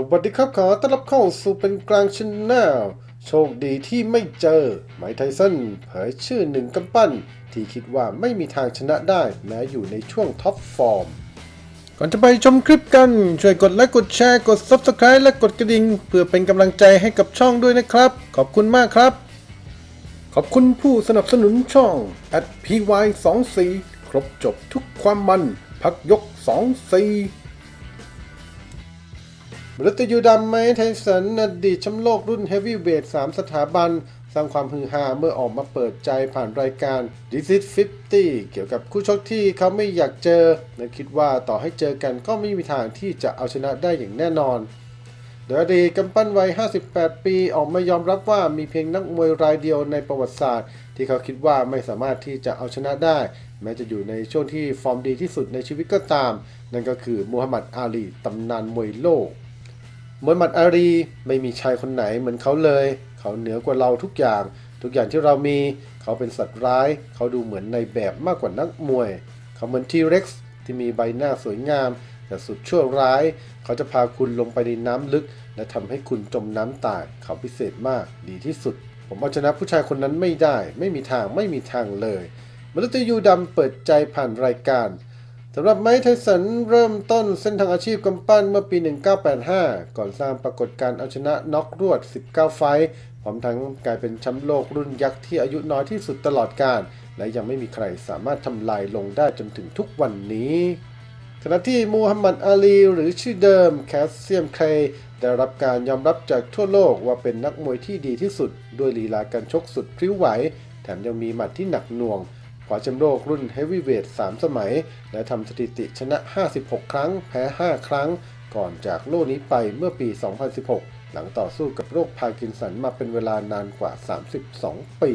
วัสดีครับขอต้อนรับเข้าสู่เป็นกลางชแนลโชคดีที่ไม่เจอ ไมค์ไทสันเผยชื่อหนึ่งกำปั้น ที่คิดว่าไม่มีทางชนะได้แม้อยู่ในช่วงท็อปฟอร์ม ก่อนจะไปชมคลิปกัน ช่วยกดไลค์กดแชร์กด Subscribe และกดกระดิ่งเพื่อเป็นกำลังใจให้กับช่องด้วยนะครับ ขอบคุณมากครับ ขอบคุณผู้สนับสนุนช่อง at py24 ครบจบทุกความมัน พักยก 24 ริตยูดำไมไทสันอดีตแชมป์โลกรุ่นเฮฟวีเวท3สถาบัน สร้างความฮือฮาเมื่อออกมาเปิดใจผ่านรายการ This is 50 เกี่ยวกับคู่ชกที่เขาไม่อยากเจอและคิดว่าต่อให้เจอกันก็ไม่มีทางที่จะเอาชนะได้อย่างแน่นอนโดยอดีตกำปั้นวัย 58 ปีออกมายอมรับว่ามีเพียงนักมวยรายเดียวในประวัติศาสตร์ ที่เขาคิดว่าไม่สามารถที่จะเอาชนะได้ แม้จะอยู่ในช่วงที่ฟอร์มดีที่สุดในชีวิตก็ตาม นั่นก็คือมูฮัมหมัดอาลีตำนานมวยโลก มวยหมัดอารีไม่มีชายคนไหนเหมือนเขาเลย เขาเหนือกว่าเราทุกอย่าง ทุกอย่างที่เรามี เขาเป็นสัตว์ร้าย เขาดูเหมือนในแบบมากกว่านักมวย เขาเหมือนทีเร็กซ์ที่มีใบหน้าสวยงาม แต่สุดชั่วร้าย เขาจะพาคุณลงไปในน้ำลึก และทำให้คุณจมน้ำตาย เขาพิเศษมาก ดีที่สุด ผมเอาชนะผู้ชายคนนั้นไม่ได้ ไม่มีทาง ไม่มีทางเลยมรุตยูดำเปิดใจผ่านรายการำหรับไมค์ไทสันเริ่มต้นเส้นทางอาชีพกำปั้นเมื่อปี 1985 ก่อนสร้างปรากฏการณ์เอาชนะน็อกรวด 19 ไฟท์พร้อมทั้งกลายเป็นแชมป์โลกรุ่นยักษ์ที่อายุน้อยที่สุดตลอดกาลและยังไม่มีใครสามารถทำลายลงได้จนถึงทุกวันนี้ขณะที่มูฮัมหมัดอาลีหรือชื่อเดิมแคสเซียมเคยได้รับการยอมรับจากทั่วโลกว่าเป็นนักมวยที่ดีที่สุด ด้วยลีลาการชกสุดพริ้วไหว แถมยังมีหมัดที่หนักหน่วง คว้าแชมป์โลกรุ่นเฮฟวีเวท3สมัย และทำสถิติชนะ 56 ครั้ง แพ้ 5 ครั้ง ก่อนจากโลกนี้ไปเมื่อปี 2016 หลังต่อสู้กับโรคพาร์กินสันมาเป็นเวลานานกว่า 32 ปี